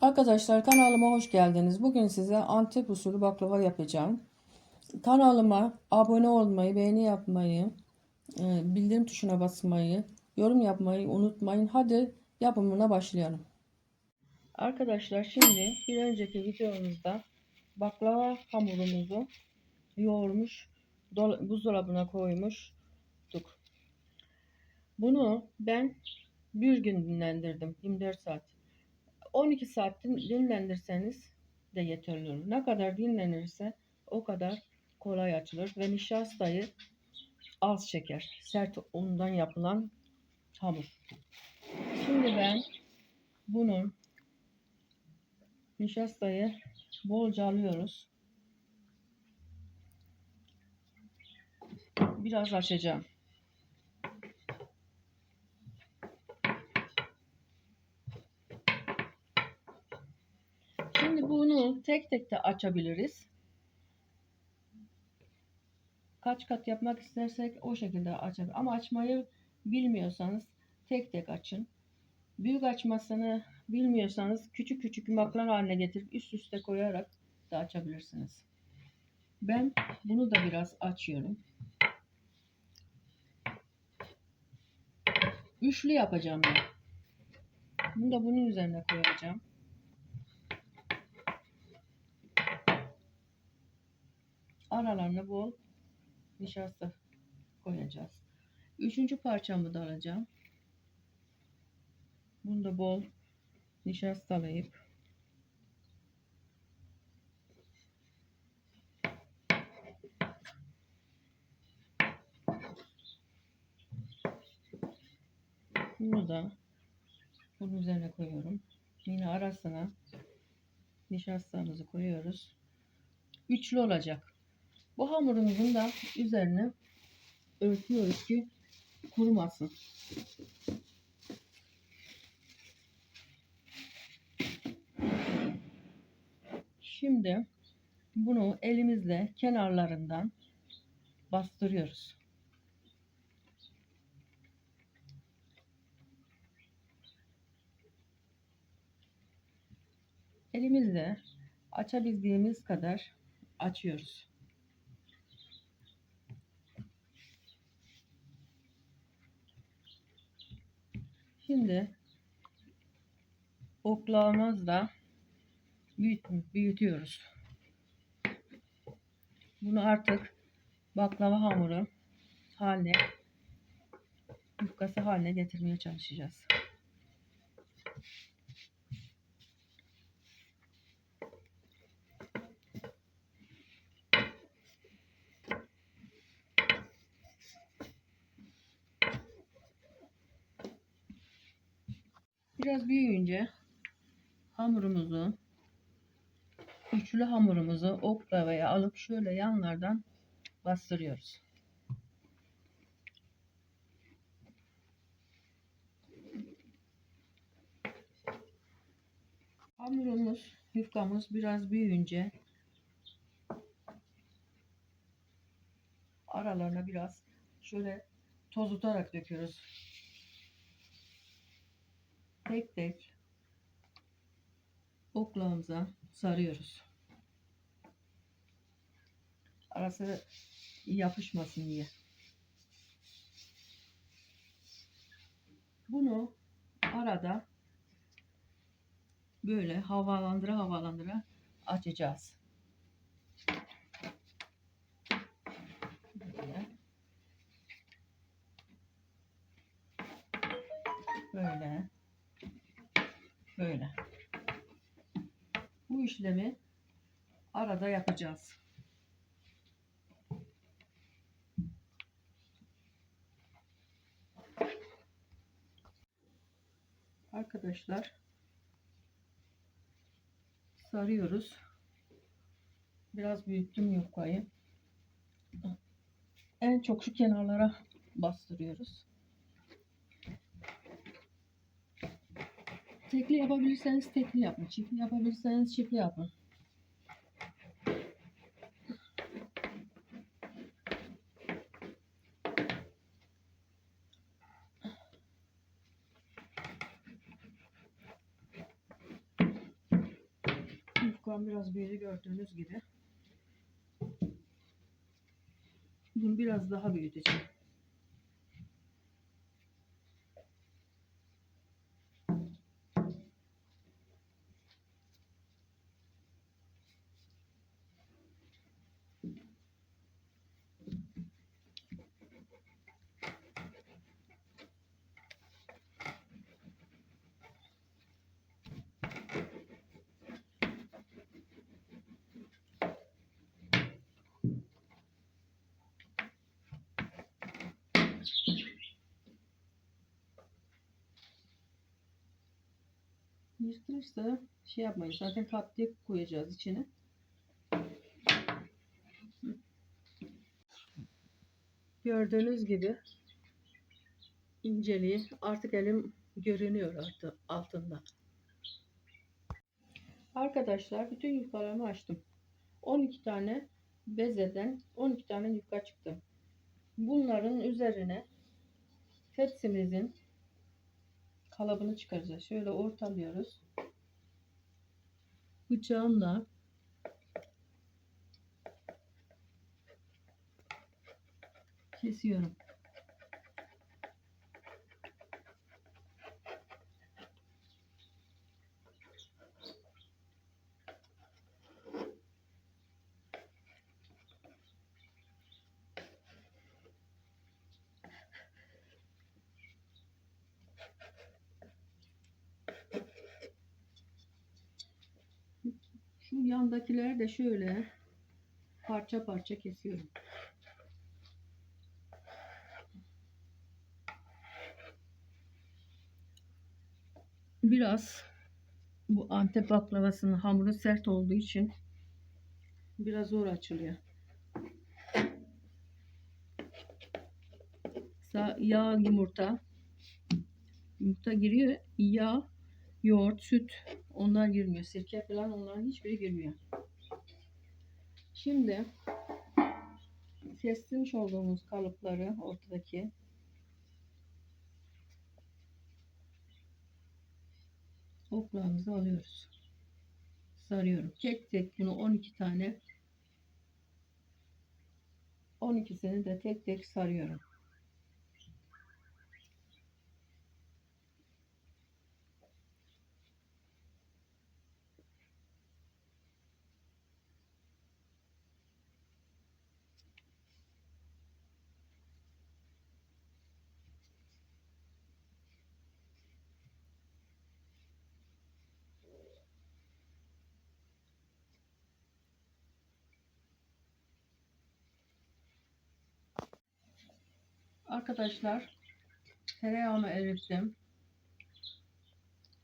Arkadaşlar kanalıma hoş geldiniz. Bugün size Antep usulü baklava yapacağım. Kanalıma abone olmayı, beğeni yapmayı, e, bildirim tuşuna basmayı, yorum yapmayı unutmayın. Hadi yapımına başlayalım. Arkadaşlar şimdi bir önceki videomuzda baklava hamurumuzu yoğurmuş, dol- buzdolabına koymuştuk. Bunu ben bir gün dinlendirdim. 24 saat. 12 saat din- dinlendirseniz de yeterli olur. Ne kadar dinlenirse o kadar kolay açılır ve nişastayı az çeker. Sert undan yapılan hamur. Şimdi ben bunun nişastayı bolca alıyoruz. Biraz açacağım. Şimdi bunu tek tek de açabiliriz. Kaç kat yapmak istersek o şekilde açabiliriz. Ama açmayı bilmiyorsanız tek tek açın. Büyük açmasını bilmiyorsanız küçük küçük yumaklar haline getirip üst üste koyarak da açabilirsiniz. Ben bunu da biraz açıyorum. Üçlü yapacağım ben. Bunu da bunun üzerine koyacağım. Aralarına bol nişasta koyacağız. Üçüncü parçamı da alacağım. Bunu da bol nişastalayıp bunu da bunun üzerine koyuyorum. Yine arasına nişastamızı koyuyoruz. Üçlü olacak. Bu hamurumuzun da üzerine örtüyoruz ki kurumasın. Şimdi bunu elimizle kenarlarından bastırıyoruz. Elimizle açabildiğimiz kadar açıyoruz. Şimdi oklağımızla büyüt, büyütüyoruz. Bunu artık baklava hamuru haline yufkası haline getirmeye çalışacağız. Biraz büyüyünce hamurumuzu üçlü hamurumuzu oklavaya alıp şöyle yanlardan bastırıyoruz. Hamurumuz, yufkamız biraz büyüyünce aralarına biraz şöyle tozutarak döküyoruz. Tek tek oklavamıza sarıyoruz. Arası yapışmasın diye. Bunu arada böyle havalandıra havalandıra açacağız. Böyle. Böyle. Böyle. Bu işlemi arada yapacağız. Arkadaşlar sarıyoruz. Biraz büyüttüm yufkayı. En çok şu kenarlara bastırıyoruz. Tekli yapabilirseniz tekli yapın. Çiftli yapabilirseniz çiftli yapın. Yufkam biraz büyüdü gördüğünüz gibi. Bunu biraz daha büyüteceğim. Yırtılırsa şey yapmayın. Zaten tatlıya koyacağız içine. Gördüğünüz gibi inceliği artık elim görünüyor artık altında. Arkadaşlar bütün yufkalarımı açtım. 12 tane bezeden 12 tane yufka çıktı. Bunların üzerine tepsimizin kalıbını çıkaracağız. Şöyle ortalıyoruz. Bıçağımla kesiyorum. Şu yandakileri de şöyle parça parça kesiyorum. Biraz bu Antep baklavasının hamuru sert olduğu için biraz zor açılıyor. Yağ, yumurta. Yumurta giriyor. Yağ, yoğurt, süt onlar girmiyor. Sirke falan onların hiçbiri girmiyor. Şimdi kestirmiş olduğumuz kalıpları ortadaki oklağımızı alıyoruz. Sarıyorum. Tek tek bunu 12 tane 12'sini de tek tek sarıyorum. Arkadaşlar tereyağımı erittim.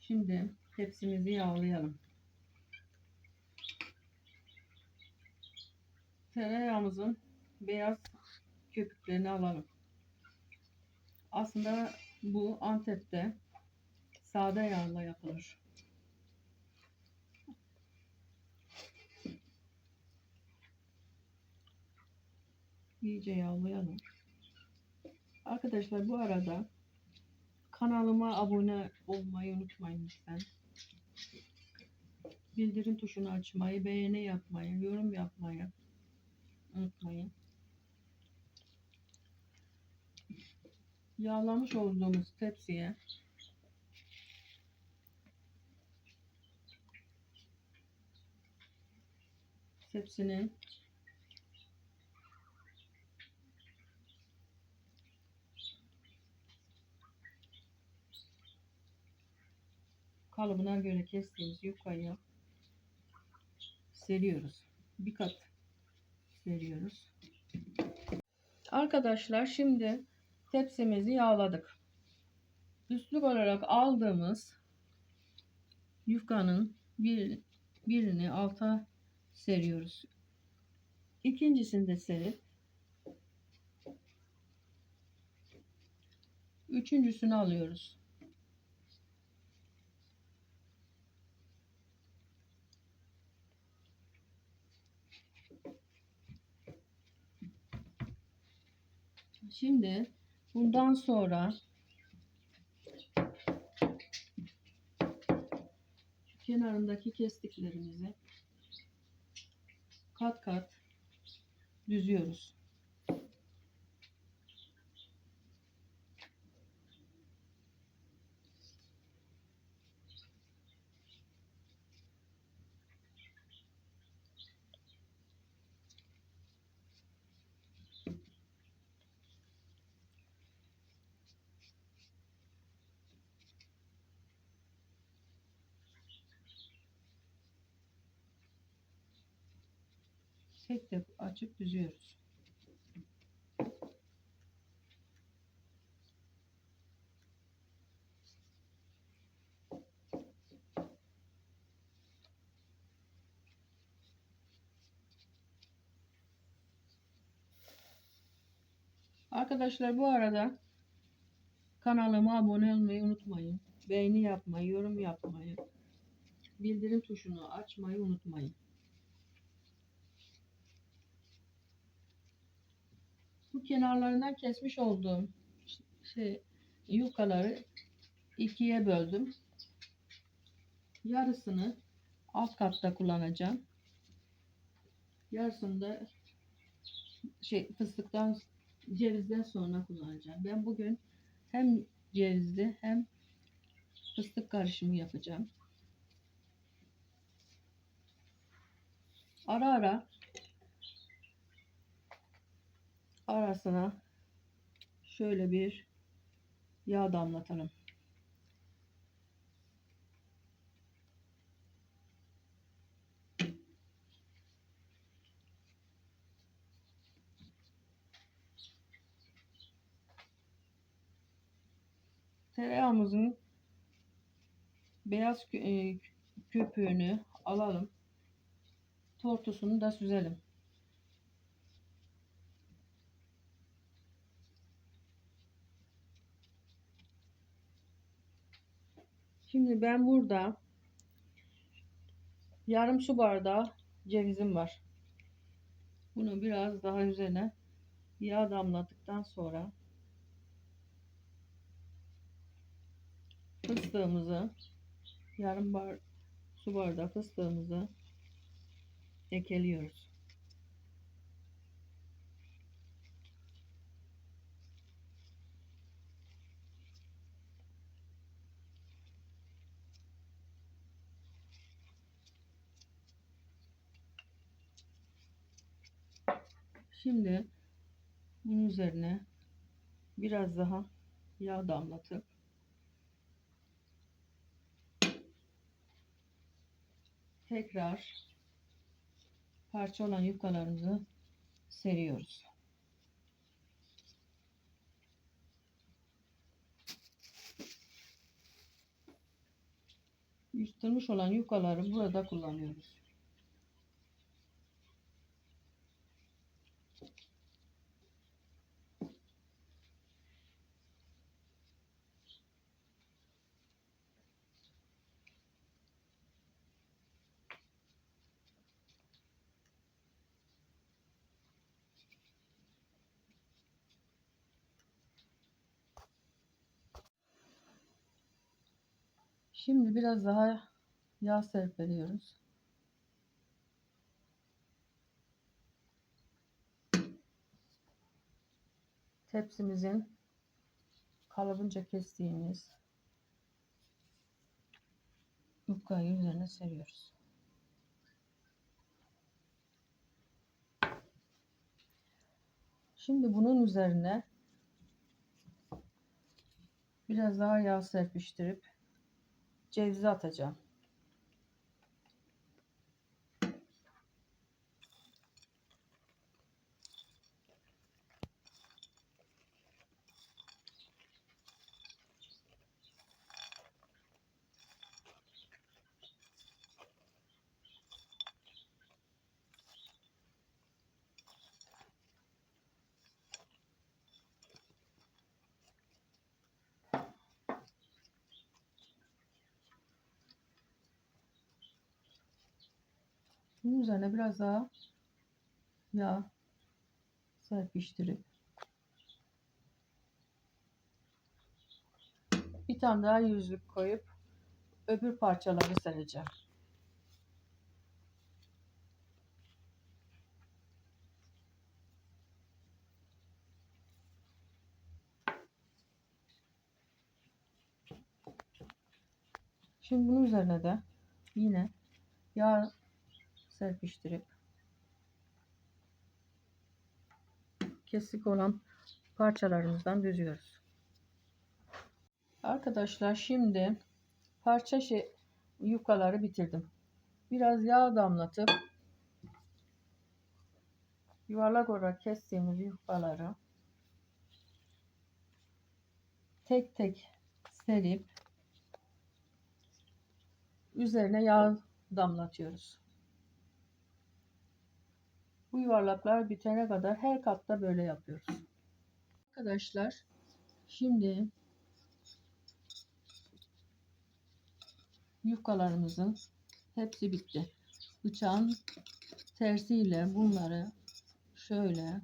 Şimdi tepsimizi yağlayalım. Tereyağımızın beyaz köpüklerini alalım. Aslında bu Antep'te sade yağla yapılır. İyice yağlayalım. Arkadaşlar bu arada kanalıma abone olmayı unutmayın lütfen. Bildirim tuşunu açmayı, beğeni yapmayı, yorum yapmayı unutmayın. Yağlamış olduğumuz tepsiye tepsinin kalıbına göre kestiğimiz yufkayı seriyoruz. Bir kat seriyoruz. Arkadaşlar şimdi tepsimizi yağladık. Üstlük olarak aldığımız yufkanın bir, birini alta seriyoruz. İkincisini de serip üçüncüsünü alıyoruz. Şimdi bundan sonra kenarındaki kestiklerimizi kat kat düzüyoruz. Tek tek açıp düzüyoruz. Arkadaşlar bu arada kanalıma abone olmayı unutmayın. Beğeni yapmayı, yorum yapmayı, bildirim tuşunu açmayı unutmayın. Kenarlarından kesmiş olduğum şey yukaları ikiye böldüm. Yarısını alt katta kullanacağım. Yarısını da şey fıstıktan cevizden sonra kullanacağım. Ben bugün hem cevizli hem fıstık karışımı yapacağım. Ara ara arasına şöyle bir yağ damlatalım. Tereyağımızın beyaz e, köpüğünü alalım. Tortusunu da süzelim. Şimdi ben burada yarım su bardağı cevizim var. Bunu biraz daha üzerine yağ damladıktan sonra fıstığımızı yarım bar su bardağı fıstığımızı ekeliyoruz. Şimdi bunun üzerine biraz daha yağ damlatıp tekrar parça olan yufkalarımızı seriyoruz. Yırtılmış olan yufkaları burada kullanıyoruz. Şimdi biraz daha yağ serpeliyoruz. Tepsimizin kalıbınca kestiğimiz yufkayı üzerine seriyoruz. Şimdi bunun üzerine biraz daha yağ serpiştirip cevizi atacağım. Bunun üzerine biraz daha yağ serpiştirip bir tane daha yüzlük koyup öbür parçaları sereceğim. Şimdi bunun üzerine de yine yağ serpiştirip kesik olan parçalarımızdan düzüyoruz. Arkadaşlar şimdi parça şey yufkaları bitirdim. Biraz yağ damlatıp yuvarlak olarak kestiğimiz yufkaları tek tek serip üzerine yağ damlatıyoruz. Bu yuvarlaklar bitene kadar her katta böyle yapıyoruz. Arkadaşlar şimdi yufkalarımızın hepsi bitti. Bıçağın tersiyle bunları şöyle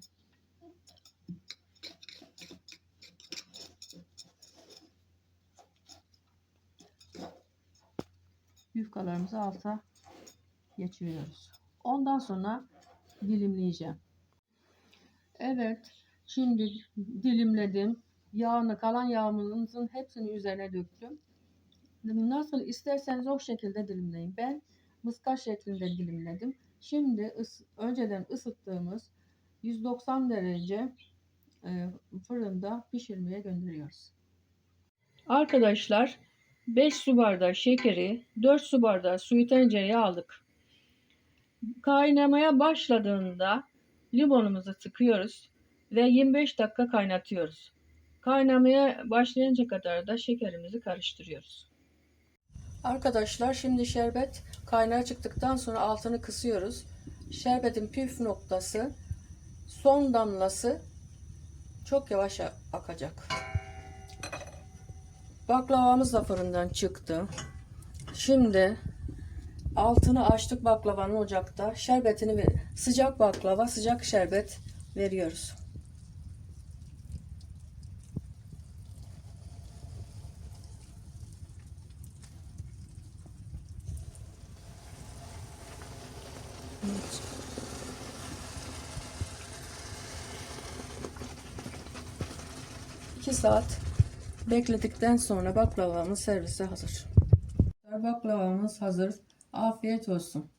yufkalarımızı alta geçiriyoruz. Ondan sonra dilimleyeceğim. Evet, şimdi dilimledim. Yağını, kalan yağımızın hepsini üzerine döktüm. Nasıl isterseniz o şekilde dilimleyin. Ben mıska şeklinde dilimledim. Şimdi ıs- önceden ısıttığımız 190 derece e, fırında pişirmeye gönderiyoruz. Arkadaşlar 5 su bardağı şekeri, 4 su bardağı suyu tencereye aldık. Kaynamaya başladığında limonumuzu sıkıyoruz ve 25 dakika kaynatıyoruz. Kaynamaya başlayınca kadar da şekerimizi karıştırıyoruz. Arkadaşlar şimdi şerbet kaynağa çıktıktan sonra altını kısıyoruz. Şerbetin püf noktası son damlası çok yavaş akacak. Baklavamız da fırından çıktı. Şimdi altını açtık baklavanın ocakta. Şerbetini ver. Sıcak baklava, sıcak şerbet veriyoruz. İki saat bekledikten sonra baklavamız servise hazır. Baklavamız hazır. Afiyet olsun.